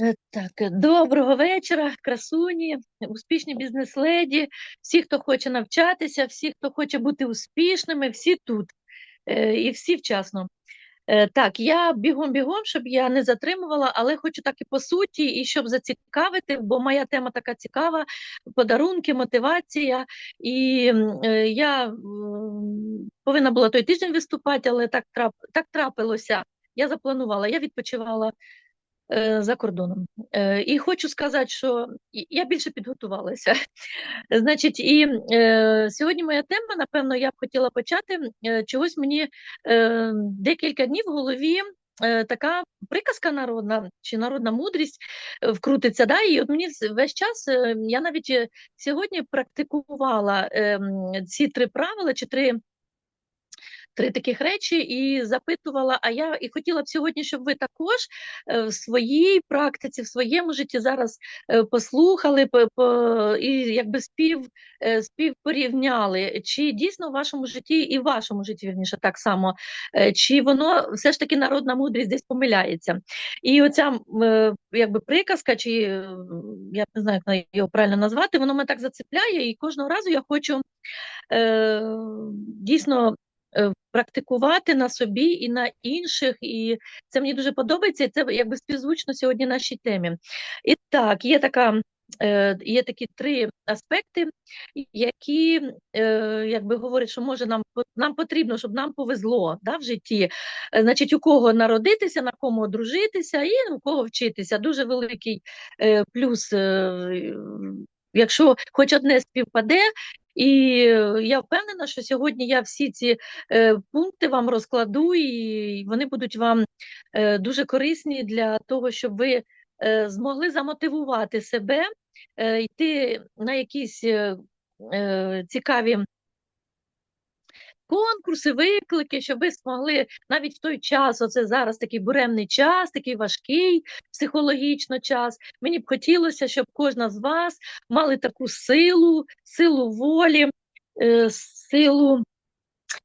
Е, Так, е, доброго вечора, красуні, успішні бізнес-леді, всі, хто хоче навчатися, всі, хто хоче бути успішними, всі тут е, і всі вчасно. Так, я бігом-бігом, щоб я не затримувала, але хочу так і по суті, і щоб зацікавити, бо моя тема така цікава: подарунки, мотивація. І е, я повинна була той тиждень виступати, але так трап, так трапилося. Я запланувала, я відпочивала за кордоном. Е, І хочу сказати, що я більше підготувалася. Значить, і е, сьогодні моя тема, напевно, я б хотіла почати. Е, чогось мені е, декілька днів в голові. е, Така приказка народна чи народна мудрість е, вкрутиться. Да? І от мені весь час е, я навіть е, сьогодні практикувала е, ці три правила чи три три таких речі і запитувала. А я і хотіла б сьогодні, щоб ви також е, в своїй практиці, в своєму житті зараз е, послухали по, по, і якби спів, е, спів порівняли, чи дійсно в вашому житті і в вашому житті вірніше так само, чи воно все ж таки народна мудрість десь помиляється. І оця якби приказка, чи я не знаю, як його правильно назвати, воно мене так зацепляє, і кожного разу я хочу дійсно практикувати на собі і на інших, і це мені дуже подобається, і це якби співзвучно сьогодні нашій темі. І так, є така. е, Є такі три аспекти, які е, якби говорять, що може нам нам потрібно, щоб нам повезло да, в житті. Е, Значить, у кого народитися, на кому одружитися, і у кого вчитися. Дуже великий е, плюс, е, якщо хоч одне співпаде, і е, я впевнена, що сьогодні я всі ці е, пункти вам розкладу, і вони будуть вам е, дуже корисні для того, щоб ви змогли замотивувати себе, йти на якісь цікаві конкурси, виклики, щоб ви змогли навіть в той час, оце зараз такий буремний час, такий важкий психологічно час. Мені б хотілося, щоб кожна з вас мали таку силу, силу волі, е, силу.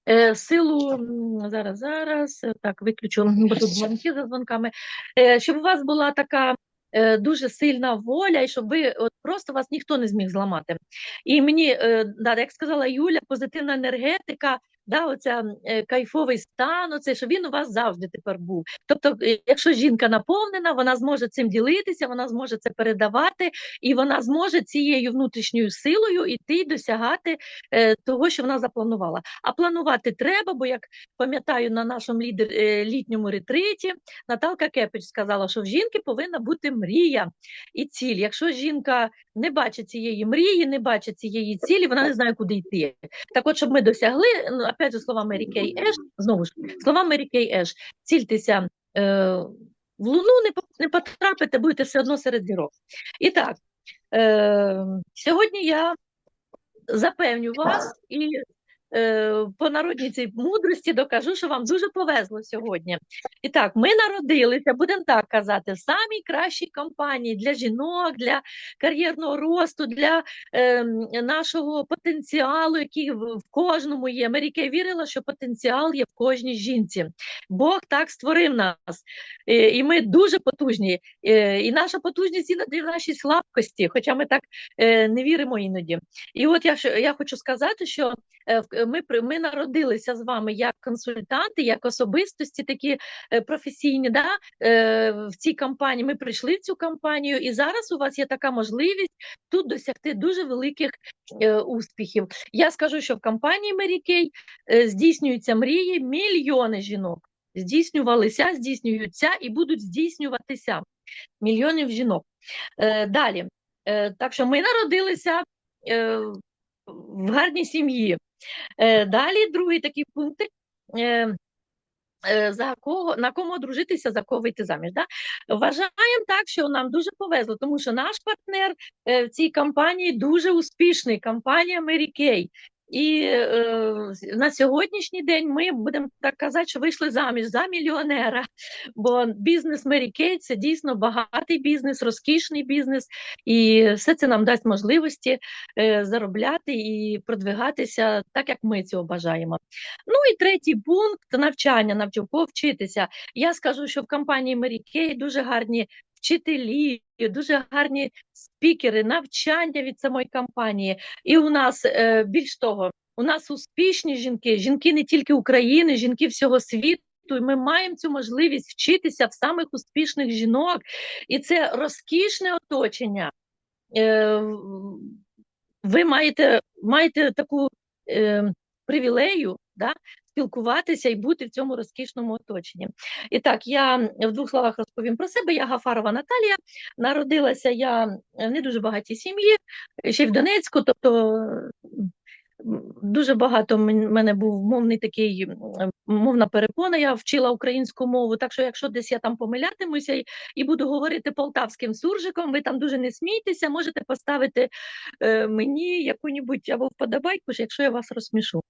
Е, Силу зараз, зараз е, так виключу, бо тут дзвонки за дзвонками. Щоб у вас була така дуже сильна воля, і щоб ви от просто вас ніхто не зміг зламати. І мені, як сказала Юля, позитивна енергетика, да, оця е, кайфовий стан, оце, щоб він у вас завжди тепер був. Тобто, е, якщо жінка наповнена, вона зможе цим ділитися, вона зможе це передавати, і вона зможе цією внутрішньою силою іти досягати е, того, що вона запланувала. А планувати треба, бо як пам'ятаю на нашому лідер, е, літньому ретриті, Наталка Кепич сказала, що в жінки повинна бути мрія і ціль. Якщо жінка не бачить цієї мрії, не бачить цієї цілі, вона не знає, куди йти. Так от, щоб ми досягли, ну, опять же, слова Мері Кей Еш, знову ж, слова Мері Кей Еш, цільтеся е, в луну, не, не потрапите, будете все одно серед зірок. І так, е, сьогодні я запевню вас і по народній цій мудрості докажу, що вам дуже повезло сьогодні. І так, ми народилися, будемо так казати, в самій кращій компанії для жінок, для кар'єрного росту, для е, нашого потенціалу, який в, кожному є. Маріка вірила, що потенціал є в кожній жінці. Бог так створив нас, е, і ми дуже потужні. Е, і наша потужність іноді в нашій слабкості, хоча ми так е, не віримо іноді. І от я, я хочу сказати, що е, ми, ми народилися з вами як консультанти, як особистості такі е, професійні. Да? Е, В цій кампанії ми прийшли в цю кампанію, і зараз у вас є така можливість тут досягти дуже великих е, успіхів. Я скажу, що в кампанії е, здійснюються мрії мільйони жінок. Здійснювалися, здійснюються і будуть здійснюватися мільйонів жінок. Е, далі. Е, так що ми народилися е, в гарній сім'ї. Е, далі другий такий пункт. Е, е, за кого на кому одружитися, за кого вийти заміж. Да? Вважаємо так, що нам дуже повезло, тому що наш партнер в цій кампанії дуже успішний, компанія Mary Kay. І е, на сьогоднішній день ми будемо так казати, що вийшли заміж за мільйонера. Бо бізнес Mary Kay – це дійсно багатий бізнес, розкішний бізнес, і все це нам дасть можливості е, заробляти і продвигатися так, як ми цього бажаємо. Ну і третій пункт навчання, навчання вчитися. Я скажу, що в компанії Mary Kay дуже гарні вчителі, дуже гарні спікери, навчання від самої компанії. І у нас е, більш того, у нас успішні жінки, жінки не тільки України, жінки всього світу. І ми маємо цю можливість вчитися в самих успішних жінок, і це розкішне оточення. Е, ви маєте маєте таку е, привілею да, спілкуватися і бути в цьому розкішному оточенні. І так, я в двох словах розповім про себе. Я Гафарова Наталія. Народилася я в не дуже багатій сім'ї, ще й в Донецьку, тобто Дуже багато в мене був мовний такий мовна перепона. Я вчила українську мову, так що, якщо десь я там помилятимуся і, буду говорити полтавським суржиком, ви там дуже не смійтеся, можете поставити е, мені яку-небудь або вподобайку, якщо я вас розсмішу.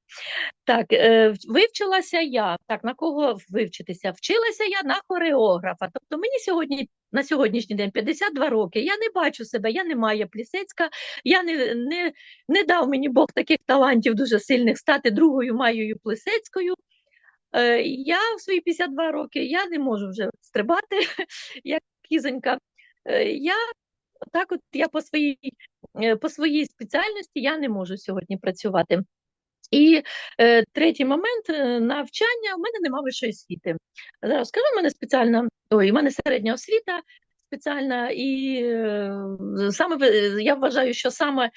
Так, е, вивчилася я. Так, на кого вивчитися? Вчилася я на хореографа. Тобто мені сьогодні на сьогоднішній день 52 роки. Я не бачу себе, я не маю Плісецька, я не не, не дав мені Бог таких талантів дуже сильних стати другою Маєю Плисецькою. Е, Я в свої 52 роки я не можу вже стрибати, як кізонька. Е, я так от я по своїй е, по своїй спеціальності я не можу сьогодні працювати. І е, третій момент е, навчання у мене немає вищої освіти. Зараз скажу, у мене спеціальна, ой, у мене середня освіта спеціальна, і е, саме я вважаю, що саме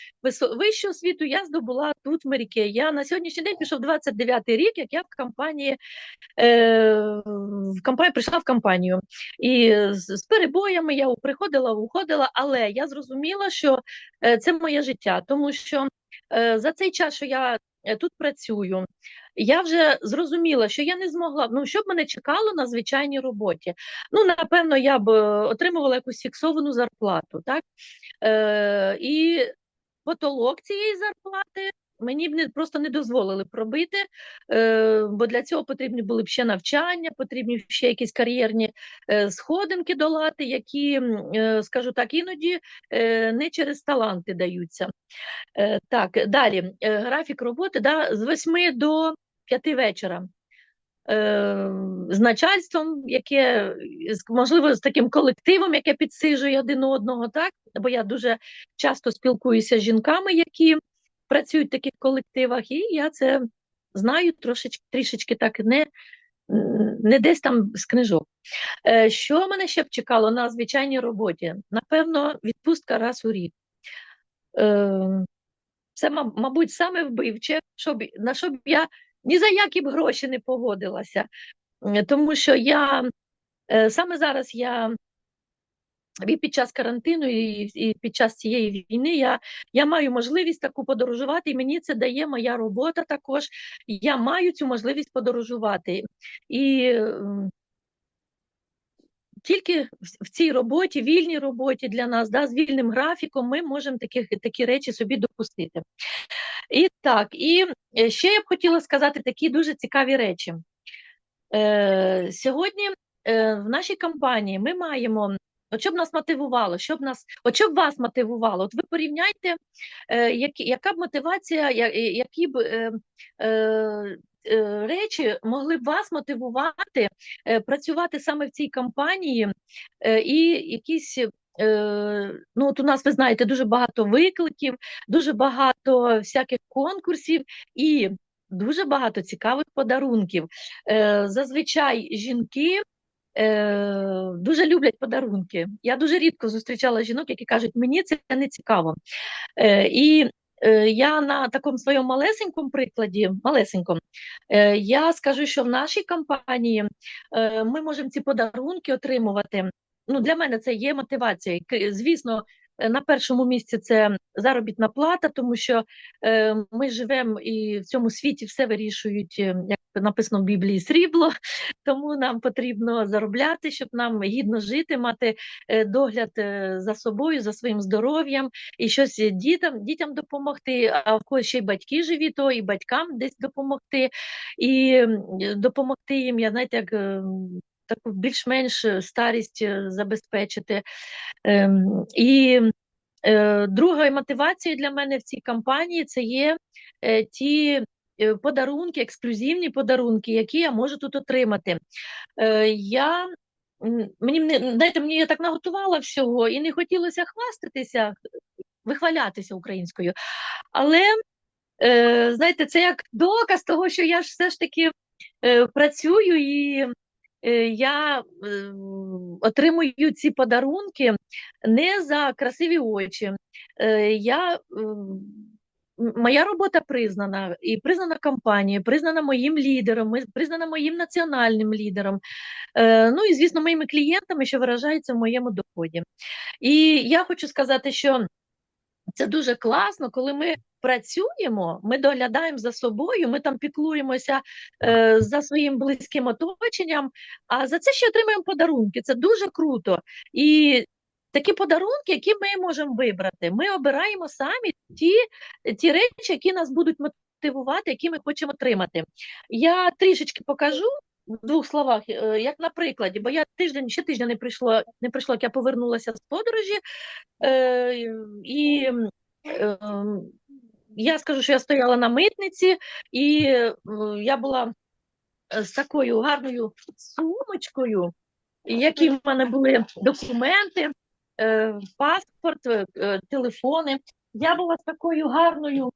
вищу освіту я здобула тут в Меріке. Я на сьогоднішній день пішов 29-й рік, як я в компанії е, в компанії прийшла в компанію. І з, з перебоями я приходила, уходила, але я зрозуміла, що е, це моє життя, тому що е, за цей час, що я тут працюю. Я вже зрозуміла, що я не змогла. Ну, що б мене чекало на звичайній роботі? Ну, напевно, я б е, отримувала якусь фіксовану зарплату, так? Е, І потолок цієї зарплати Мені б не просто не дозволили пробити, е, бо для цього потрібні були б ще навчання, потрібні ще якісь кар'єрні е, сходинки долати, які, е, скажу так, іноді е, не через таланти даються. Е, Так, далі е, графік роботи да, з 8 до 5 вечора. Е, з начальством, яке можливо з таким колективом, яке підсижує один одного, так бо я дуже часто спілкуюся з жінками, які працюють в таких колективах, і я це знаю трошечки трішечки так не не десь там з книжок. Е, що мене ще б чекало на звичайній роботі? Напевно, відпустка раз у рік. Е, це, мабуть, саме вбивче, щоб, на що б я ні за які б гроші не погодилася. Тому що я саме зараз я і під час карантину, і і під час цієї війни я я маю можливість таку подорожувати, і мені це дає моя робота також. Я маю цю можливість подорожувати. І тільки в цій роботі, вільній роботі для нас, да, з вільним графіком, ми можемо такі, такі речі собі допустити. І так, і е, ще я б хотіла сказати такі дуже цікаві речі. Е, Сьогодні е, в нашій компанії ми маємо От що б нас мотивувало, що б нас, от що б вас мотивувало? От ви порівняйте, е, які, яка б мотивація, я, які б е, е, е, речі могли б вас мотивувати е, працювати саме в цій компанії, е, і якісь. Е, ну, от у нас, ви знаєте, дуже багато викликів, дуже багато всяких конкурсів і дуже багато цікавих подарунків. Е, зазвичай жінки е, дуже люблять подарунки. Я дуже рідко зустрічала жінок, які кажуть, мені це не цікаво. Е, І е, я на такому своєму малесенькому прикладі, малесенькому, я скажу, що в нашій компанії ми можемо ці подарунки отримувати. Ну, Для мене це є мотивація. Звісно, на першому місці це заробітна плата, тому що е, ми живемо і в цьому світі все вирішують, е, як написано в Біблії, срібло, тому нам потрібно заробляти, щоб нам гідно жити, мати е, догляд за собою, за своїм здоров'ям і щось дітям дітям допомогти. А в когось ще й батьки живі, то і батькам десь допомогти, і допомогти їм, я знаєте, як. Таку більш-менш старість забезпечити. Ем, і е, друга мотивація для мене в цій кампанії це є е, ті е, подарунки, ексклюзивні подарунки, які я можу тут отримати. Я мені знаєте, мені я так наготувала всього і не хотілося хвастатися, вихвалятися українською. Але е, знаєте, це як доказ того, що я все ж таки е, працюю і е, я е, отримую ці подарунки не за красиві очі. Е, я, е, моя робота признана і признана компанією, признана моїм лідером, признана моїм національним лідером. Е, ну і звісно, моїми клієнтами, що виражається в моєму доході. І я хочу сказати, що це дуже класно, коли ми працюємо, ми доглядаємо за собою, ми там піклуємося е, за своїм близьким оточенням, а за це ще отримуємо подарунки. Це дуже круто. І такі подарунки, які ми можемо вибрати, ми обираємо самі ті, ті речі, які нас будуть мотивувати, які ми хочемо отримати. Я трішечки покажу. В двох словах, е, як на прикладі, бо я тиждень ще тиждень не прийшло, не прийшло, як я повернулася з подорожі, Е, і е, я скажу, що я стояла на митниці, і е, я була з такою гарною сумочкою, які в мене були документи, е, паспорт, е, е, телефони. Я була з такою гарною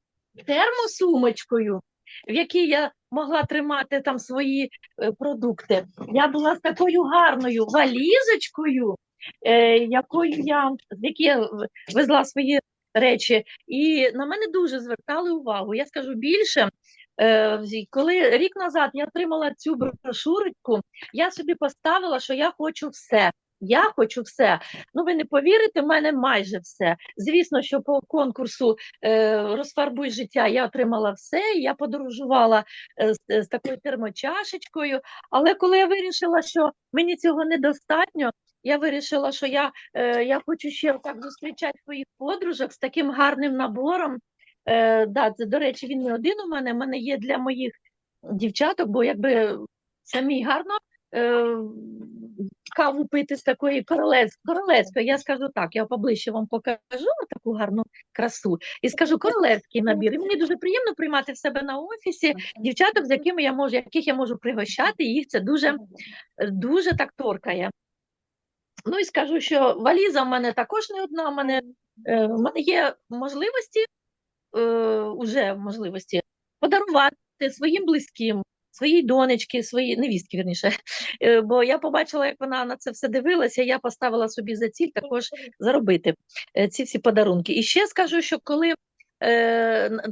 термосумочкою, в якій я могла тримати там свої е, продукти. Я була з такою гарною валізочкою, е, якою я, в якій я везла свої речі. І на мене дуже звертали увагу. Я скажу більше. Е, Коли рік назад я отримала цю брошурочку, я собі поставила, що я хочу все. Я хочу все. Ну, ви не повірите, в мене майже все. Звісно, що по конкурсу е, розфарбуй життя я отримала все. Я подорожувала е, з такою термочашечкою. Але коли я вирішила, що мені цього недостатньо, я вирішила, що я, е, я хочу ще так зустрічати своїх подружок з таким гарним набором. Е, да, це, до речі, він не один у мене. У мене є для моїх дівчаток, бо якби самі гарно е, каву пити з такої королевської. Я скажу так, я поближче вам покажу таку гарну красу і скажу королевський набір. І мені дуже приємно приймати в себе на офісі дівчаток, з якими я можу, яких я можу пригощати, їх це дуже, дуже так торкає. Ну і скажу, що валіза в мене також не одна. В мене, е, в мене є можливості, е, уже можливості подарувати своїм близьким, своїй донечці, своїй невістки, вірніше. Е, бо я побачила, як вона на це все дивилася. Я поставила собі за ціль також заробити е, ці всі подарунки. І ще скажу, що коли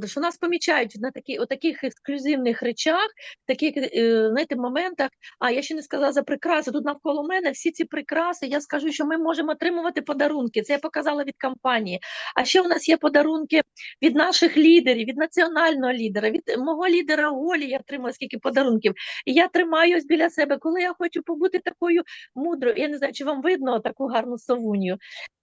що нас помічають на такі, таких ексклюзивних речах, таких е, знаєте, моментах. А я ще не сказала за прикраси. Тут навколо мене всі ці прикраси. Я скажу, що ми можемо отримувати подарунки. Це я показала від компанії. А ще у нас є подарунки від наших лідерів, від національного лідера, від мого лідера Олі. Я отримала скільки подарунків. І я тримаю ось біля себе, коли я хочу побути такою мудрою. Я не знаю, чи вам видно таку гарну совунію.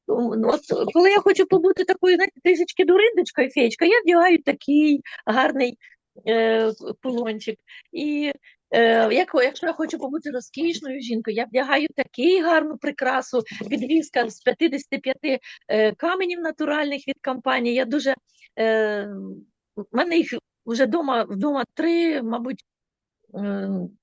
От коли я хочу побути такою, знаєте, трішечки дуриндочкою, феєчкою, я вдягаю такий гарний е, кулончик. І е, як, якщо я хочу побути розкішною жінкою, я вдягаю такий гарну прикрасу, підвіска з 55 е, каменів натуральних від компанії. Я дуже е, мене їх вже вдома, вдома три, мабуть,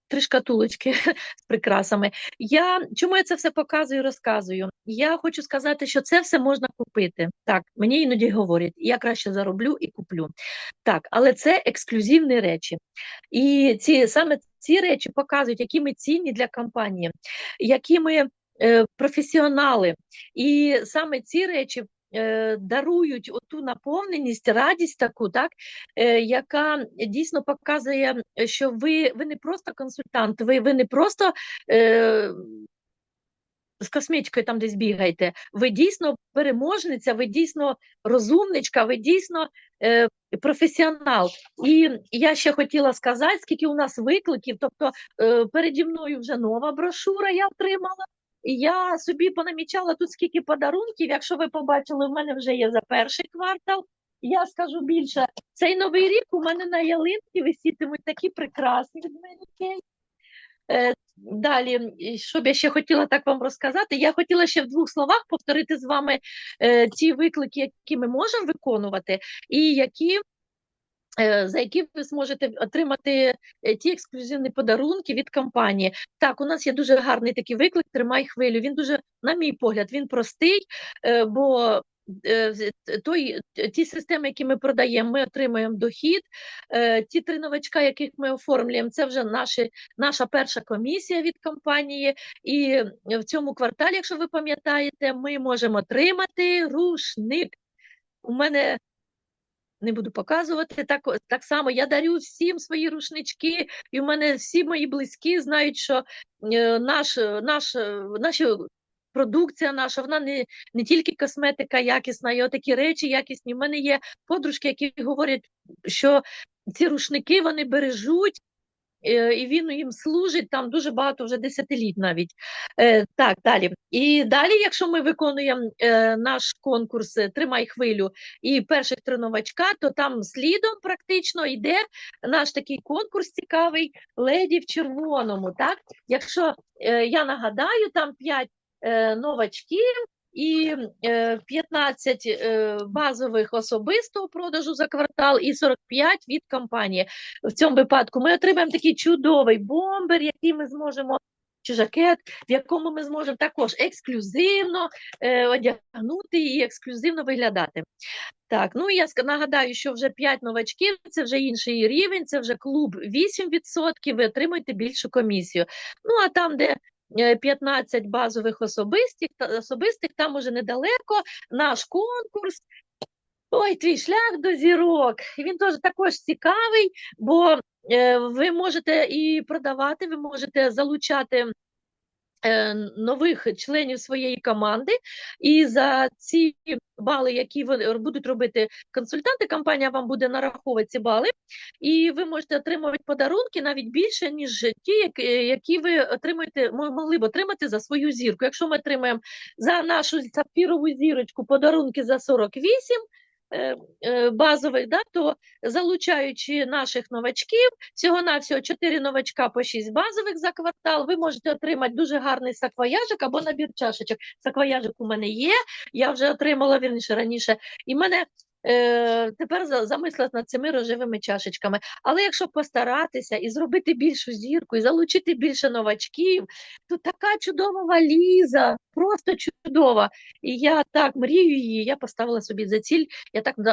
три шкатулочки з прикрасами. Я чому я це все показую, розказую? Я хочу сказати, що це все можна купити. Так, мені іноді говорять, я краще зароблю і куплю. Так, але це ексклюзивні речі. І ці саме ці речі показують, які ми цінні для компанії, які ми е, професіонали. І саме ці речі. Е, Дарують оту наповненість, радість таку, так, е, яка дійсно показує, що ви, ви не просто консультант, ви, ви не просто е, з косметикою там десь бігаєте, ви дійсно переможниця, ви дійсно розумничка, ви дійсно е, професіонал. І я ще хотіла сказати, скільки у нас викликів, тобто е, переді мною вже нова брошура я отримала. Я собі понамічала тут скільки подарунків. Якщо ви побачили, в мене вже є за перший квартал. Я скажу більше, цей новий рік у мене на ялинці висітимуть такі прекрасні від Е, Далі, що б я ще хотіла так вам розказати? Я хотіла ще в двох словах повторити з вами е, ті виклики, які ми можемо виконувати, і які за які ви зможете отримати е, ті ексклюзивні подарунки від компанії. Так, у нас є дуже гарний такий виклик Тримай хвилю. Він дуже, на мій погляд, він простий, е, бо е, той, ті системи, які ми продаємо, ми отримуємо дохід. Е, Ті три новачка, яких ми оформлюємо, це вже наші, наша перша комісія від компанії. І в цьому кварталі, якщо ви пам'ятаєте, ми можемо отримати рушник. У мене не буду показувати. Так, так само я дарю всім свої рушнички, і в мене всі мої близькі знають, що е, наш, наш, е, наша продукція наша, вона не, не тільки косметика якісна, і отакі речі якісні. У мене є подружки, які говорять, що ці рушники вони бережуть. Е, І він їм служить там дуже багато, вже десятиліть навіть. Е, так, далі. І далі, якщо ми виконуємо е, наш конкурс Тримай хвилю і перших три новачка, то там слідом практично йде наш такий конкурс цікавий леді в червоному. Так, якщо я нагадаю, там 5 е, новачків. І е, 15 е, базових особистого продажу за квартал, і 45 від компанії. В цьому випадку ми отримаємо такий чудовий бомбер, який ми зможемо чи жакет, в якому ми зможемо також ексклюзивно е, одягнути і ексклюзивно виглядати. Так, ну я нагадаю, що вже 5 новачків, це вже інший рівень, це вже клуб 8%, ви отримуєте більшу комісію. Ну а там, де е, 15 базових особистих, особистих, там уже недалеко наш конкурс. Ой, твій шлях до зірок. Він теж також цікавий, бо е, ви можете і продавати, ви можете залучати е, нових членів своєї команди, і за ці бали, які вони будуть робити консультанти, компанія вам буде нараховувати ці бали, і ви можете отримувати подарунки навіть більше, ніж ті, які, які ви отримуєте, мо- могли б отримати за свою зірку. Якщо ми отримаємо за нашу сапфірову зірочку подарунки за 48 е, е, базових, да, то залучаючи наших новачків, всього навсього 4 новачка по 6 базових за квартал, ви можете отримати дуже гарний саквояжик або набір чашечок. Саквояжик у мене є, я вже отримала вірніше раніше, і мене е, тепер за- замислилась над цими рожевими чашечками. Але якщо постаратися і зробити більшу зірку, і залучити більше новачків, то така чудова валіза, просто чудова. І я так мрію її, я поставила собі за ціль, я так е,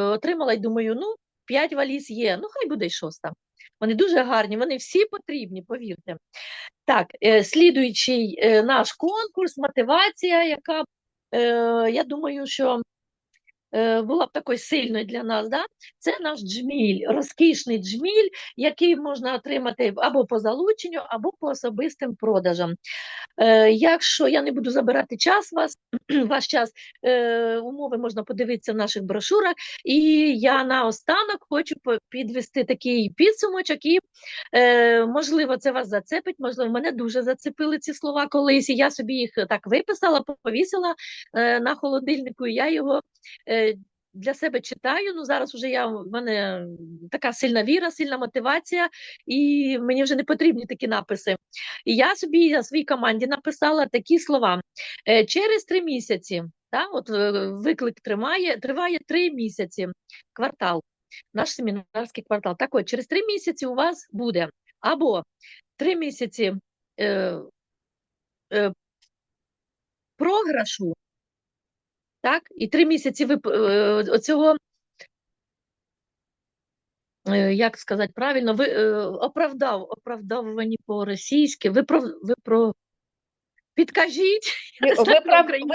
отримала і думаю, ну, 5 валіз є, ну хай буде й шоста. Вони дуже гарні, вони всі потрібні, повірте. Так, е, слідуючий е, наш конкурс, мотивація, яка, е, я думаю, що була б такою сильною для нас, да? це наш джміль, розкішний джміль, який можна отримати або по залученню, або по особистим продажам. Е, якщо я не буду забирати час вас, ваш час, е, умови можна подивитися в наших брошурах. І я наостанок хочу підвести такий підсумочок, і е, можливо, це вас зацепить, можливо, мене дуже зацепили ці слова колись. І я собі їх так виписала, повісила е, на холодильнику, і я його. Для себе читаю, ну зараз вже я в мене така сильна віра, сильна мотивація, і мені вже не потрібні такі написи. І я собі на своїй команді написала такі слова. Е, Через три місяці, та, от е, виклик тримає, триває три місяці, квартал, наш семінарський квартал. Так от, через три місяці у вас буде або три місяці е, е, програшу, так, і три місяці ви п- е, оцього. е, Як сказати правильно, ви е, оправдав, оправдовувані по-російськи, ви про, ви про підкажіть, виправ-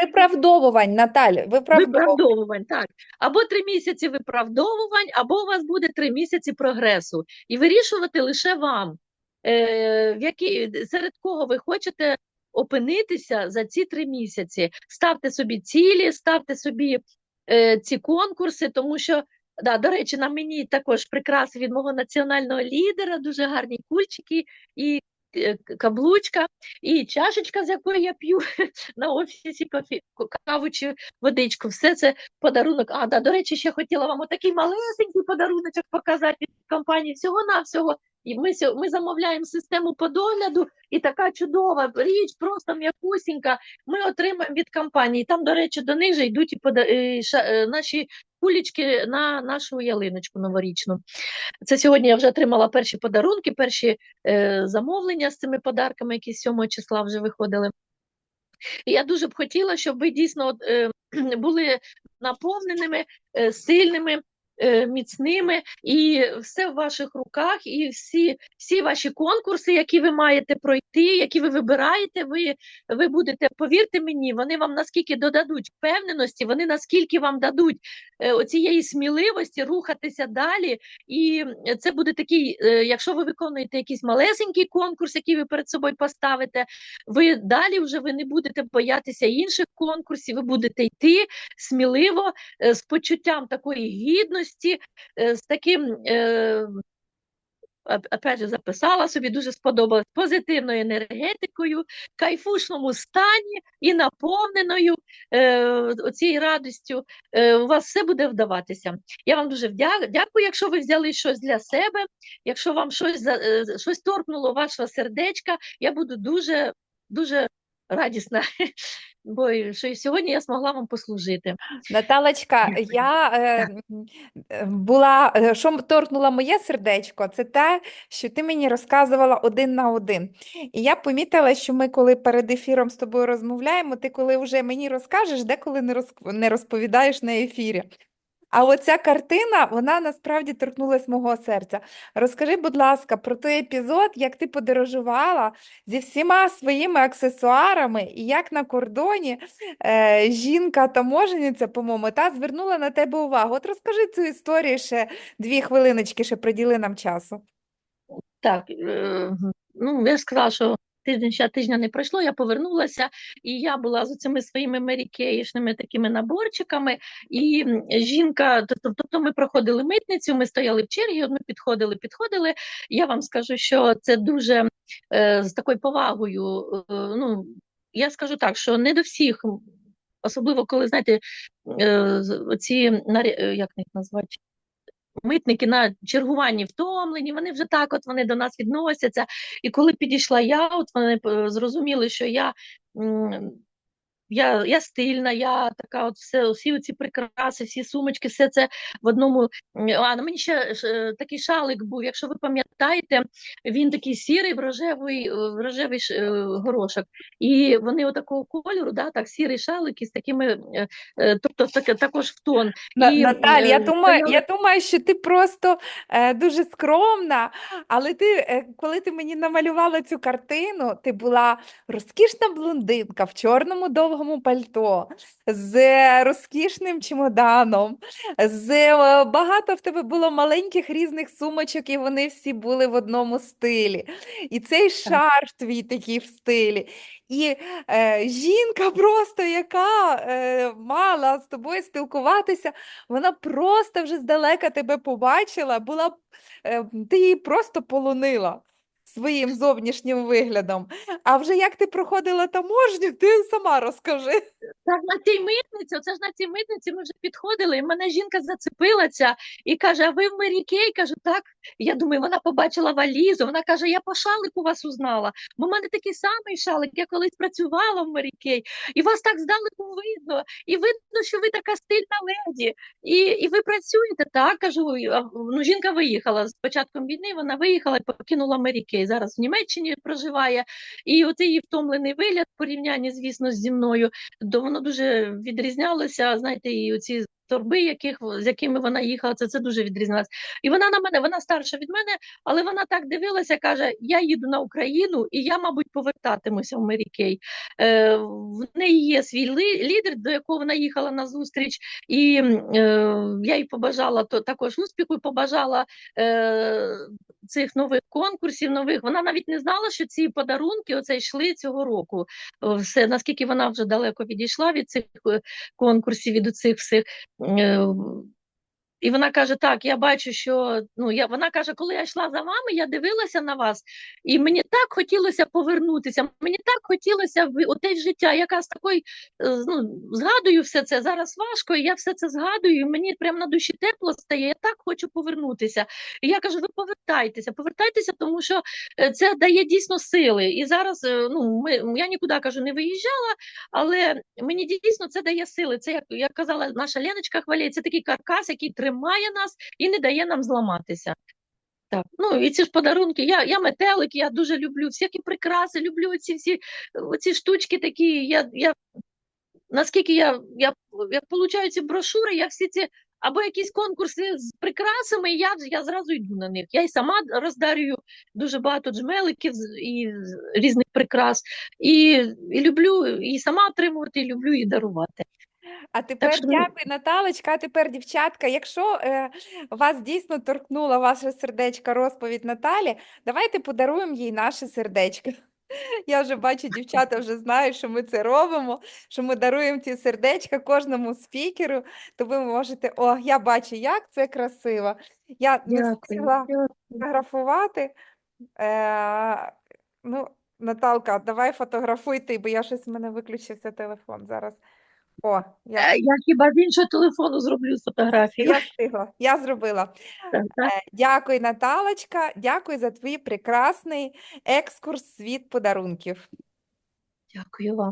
Виправдовувань, Наталя. Виправдовувань, так. Або три місяці виправдовувань, або у вас буде три місяці прогресу. І вирішувати лише вам, е, в які, серед кого ви хочете опинитися за ці три місяці. Ставте собі цілі, ставте собі е, ці конкурси, тому що, да, до речі, на мені також прикраси від мого національного лідера, дуже гарні кульчики і е, каблучка, і чашечка, з якої я п'ю на офісі кофі, каву чи водичку. Все це подарунок. А, да, до речі, ще хотіла вам отакий малесенький подаруночок показати від компанії всього-навсього. І ми, ми замовляємо систему по догляду, і така чудова річ, просто м'якусінька. Ми отримаємо від компанії. Там, до речі, до них же йдуть і пода- е, наші кулічки на нашу ялиночку новорічну. Це сьогодні я вже отримала перші подарунки, перші е, замовлення з цими подарками, які з 7 числа вже виходили. Я дуже б хотіла, щоб ви дійсно е, були наповненими, е, сильними, міцними, і все в ваших руках, і всі, всі ваші конкурси, які ви маєте пройти, які ви вибираєте, ви, ви будете, повірте мені, вони вам наскільки додадуть впевненості, вони наскільки вам дадуть е, оцієї сміливості рухатися далі. І це буде такий, е, якщо ви виконуєте якийсь малесенький конкурс, який ви перед собою поставите, ви далі вже ви не будете боятися інших конкурсів, ви будете йти сміливо, е, з почуттям такої гідності, е, з таким. е, Опять же, записала собі, дуже сподобалось позитивною енергетикою, кайфушному стані і наповненою е, цією радістю. Е, у вас все буде вдаватися. Я вам дуже дякую, якщо ви взяли щось для себе, якщо вам щось, щось торкнуло вашого сердечка, я буду дуже, дуже радісна, бо що сьогодні я змогла вам послужити. Наталочка, я е, е, була, е, що торкнуло моє сердечко, це те, що ти мені розказувала один на один. І я помітила, що ми, коли перед ефіром з тобою розмовляємо, ти коли вже мені розкажеш, деколи не розповідаєш на ефірі. А оця картина, вона насправді торкнулась мого серця. Розкажи, будь ласка, про той епізод, як ти подорожувала зі всіма своїми аксесуарами, і як на кордоні е, жінка-таможениця, по-моєму, та звернула на тебе увагу. От розкажи цю історію ще дві хвилиночки, ще приділи нам часу. Так, е, ну я сказала, що тиждень ще тижня не пройшло, я повернулася, і я була з цими своїми мерікеїшними такими наборчиками. І жінка, тобто ми проходили митницю, ми стояли в черзі, от ми підходили, підходили. Я вам скажу, що це дуже е, з такою повагою. е, ну, я скажу так, що не до всіх, особливо коли, знаєте, е, е, як їх назвати. Митники на чергуванні втомлені, вони вже так от вони до нас відносяться. І коли підійшла я, от вони е, зрозуміли, що я, я, я стильна, я така, от все, всі ці прикраси, всі сумочки, все це в одному. А на мені ще е, такий шалик був. Якщо ви пам'ятаєте, він такий сірий в рожевий, е, в рожевий е, горошок. І вони отакого кольору, да, так, сірий шалик із такими, е, тобто таке також в тон. На- І, Наталь, я думаю, я думаю, що ти просто е, дуже скромна, але ти, е, коли ти мені намалювала цю картину, ти була розкішна блондинка в чорному довгому пальто, з розкішним чемоданом, з е, багато в тебе було маленьких різних сумочок, і вони всі були в одному стилі. І цей шарф твій такий в стилі. І е, жінка просто, яка е, мала з тобою спілкуватися, вона просто вже здалека тебе побачила, була, е, ти її просто полонила своїм зовнішнім виглядом. А вже як ти проходила таможню, ти сама розкажи. Так, на цій митниці, оце ж на цій митниці ми вже підходили, і мене жінка зацепилася і каже: А ви в Мері Кей? Кажу, так. Я думаю, вона побачила валізу. Вона каже: Я по шалику вас узнала. Бо в мене такий самий шалик, я колись працювала в Мері Кей, і вас так здалеку видно, і видно, що ви така стильна леді. І, і ви працюєте так. Кажу, ну жінка виїхала з початком війни. Вона виїхала і покинула Мері Кей. Зараз в Німеччині проживає. І от її втомлений вигляд в порівнянні, звісно, зі мною то воно дуже відрізнялося, знаєте, і оці торби, яких, з якими вона їхала, це, це дуже відрізнялося. І вона на мене, вона старша від мене, але вона так дивилася, каже: Я їду на Україну, і я, мабуть, повертатимуся в Мерікей. Е, в неї є свій лідер, до якого вона їхала на зустріч, і е, я їй побажала то, також успіху, і побажала е, цих нових конкурсів, нових. Вона навіть не знала, що ці подарунки оце йшли цього року е, все, наскільки вона вже далеко відійшла від цих е, конкурсів, від цих всіх. І вона каже: Так, я бачу, що ну я вона каже, коли я йшла за вами, я дивилася на вас, і мені так хотілося повернутися. Мені так хотілося в оте життя. Яка з такої е, ну, згадую все це зараз важко. І я все це згадую. і Мені прямо на душі тепло стає. Я так хочу повернутися. І я кажу: ви повертайтеся, повертайтеся, тому що е, це дає дійсно сили. І зараз е, ну ми я нікуди кажу, не виїжджала, але мені дійсно це дає сили. Це як, як казала наша Леночка Хвалєй, це такий каркас, який тримає нас і не дає нам зламатися. Так, ну і ці ж подарунки. Я, я метелик, я дуже люблю всякі прикраси, люблю оці всі оці штучки такі. Я, я, наскільки я, я, я получаю ці брошури, я всі ці або якісь конкурси з прикрасами, я, я зразу йду на них. Я і сама роздарюю дуже багато джмеликів і різних прикрас. І, і люблю і сама отримувати, і люблю і дарувати. А тепер що, ну- дякую, Наталочка. А тепер, дівчатка, якщо е, вас дійсно торкнула ваше сердечко розповідь Наталі, давайте подаруємо їй наше сердечко. Я вже бачу, дівчата вже знають, що ми це робимо, що ми даруємо ці сердечка кожному спікеру, то ви можете, о, я бачу, як це красиво. Я не встигла фотографувати. Е, ну, Наталка, давай фотографуй ти, бо я щось в мене виключився телефон зараз. О, я, Е, Я хіба з іншого телефону зроблю фотографію. я встигла, я зробила. Так, так. Е, Дякую, Наталочка, дякую за твій прекрасний екскурс світ подарунків. Дякую вам.